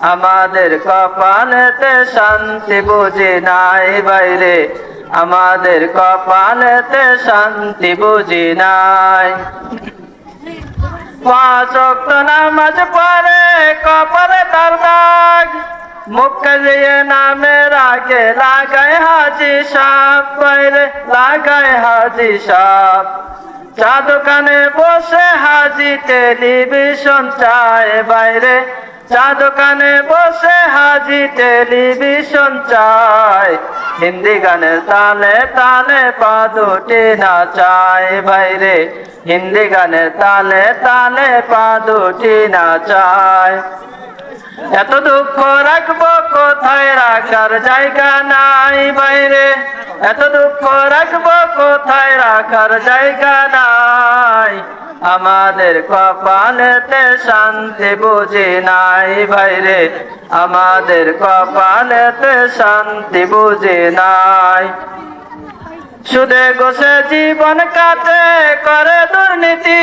আমাদের কপালেতে শান্তি বুঝি নাই বাইরে। আমাদের কপালেতে শান্তি বুঝি নাই। পাঁচ নামাজ পরে কপালে তার দাগ। মুখে দিয়ে নামের আগে লাগায় হাজি সাপ, বাইরে লাগায় হাজি সাপ। চা দোকানে বসে হাজি টেলিভিশন চায় বাইরে। চা দোকানে বসে হাজি টেলিভিশন চায়। হিন্দি গানের তালে তালে পা দুটি নাচায় বাইরে হিন্দি গানের তালে তালে পা দুটি নাচায়। এত দুঃখ রাখব কোথায় রাখার জায়গা নাই বাইরে এত দুঃখ রাখব কোথায় রাখার জায়গা নাই। আমাদের কপালেতে শান্তি বুঝি নাই বাইরে আমাদের কপালেতে শান্তি বুঝি নাই। সুদে গোসে জীবন কাটে করে দুর্নীতি।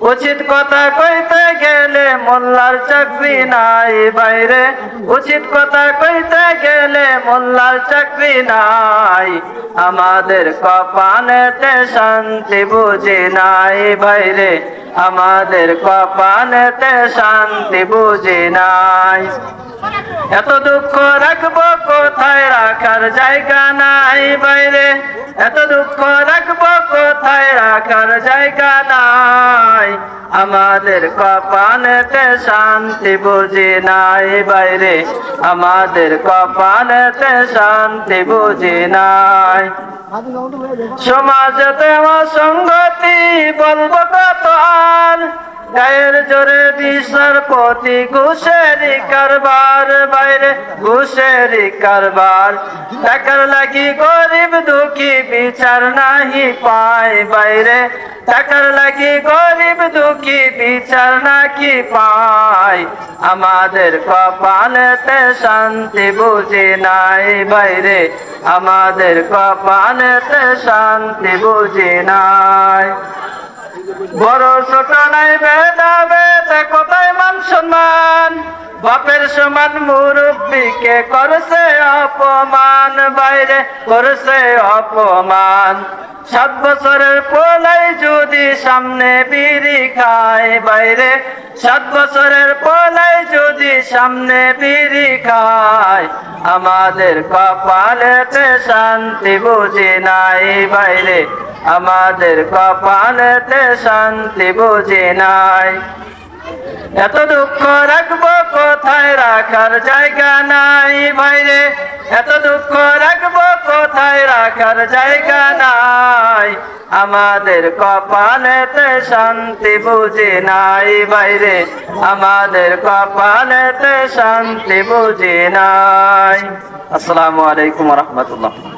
উচিত কথা কইতে গেলে মোল্লার চাকরি নাই বাইরে। উচিত কথা কইতে গেলে মোল্লার চাকরি নাই। আমাদের কপালেতে শান্তি বুঝি নাই বাইরে। আমাদের কপালেতে শান্তি বুঝি নাই। এত দুঃখ রাখব কোথায়? রাখার জায়গা নাই বাইরে। এত দুঃখ রাখব কোথায়? রাখার জায়গা নাই আমাদের কপালেতে শান্তি বুঝি নাই বাইরে। আমাদের কপালেতে শান্তি বুঝি নাই। সমাজতে সঙ্গতি বলব কত আর গায়ের জোরে বিচার প্রতি ঘুষেরি কারবার, বাইরে ঘুষেরি কারবার। টাকার লাগি গরিব দুঃখী, বিচার নাহি পায় বাইরে। টাকার লাগি গরিব দুঃখী, বিচার নাকি পায়? আমাদের কপালেতে শান্তি বুঝি নাই বাইরে। আমাদের কপালেতে শান্তি বুঝি নাই। বড় ছোট নাই বেদা কোথায় মান সম্মান? বাপের সমান মুরব্বীকে করছে অপমান, বাইরে করছে অপমান। সাত বছরের পোলাই যদি সামনে বিড়ি খায়, বাইরে সাত বছরের পোলাই যদি সামনে বিড়ি খায়, আমাদের কপালেতে শান্তি বুঝি নাই, বাইরে আমাদের কপালেতে শান্তি বুঝি নাই। এত দুঃখ রাখব কোথায় রাখার জায়গা নাই বাইরে। এত দুঃখ রাখব কোথায় রাখার জায়গা নাই। আমাদের কপালেতে শান্তি বুঝি নাই বাইরে। আমাদের কপালেতে শান্তি বুঝি নাই। আসসালামু আলাইকুম রহমতুল্লাহ।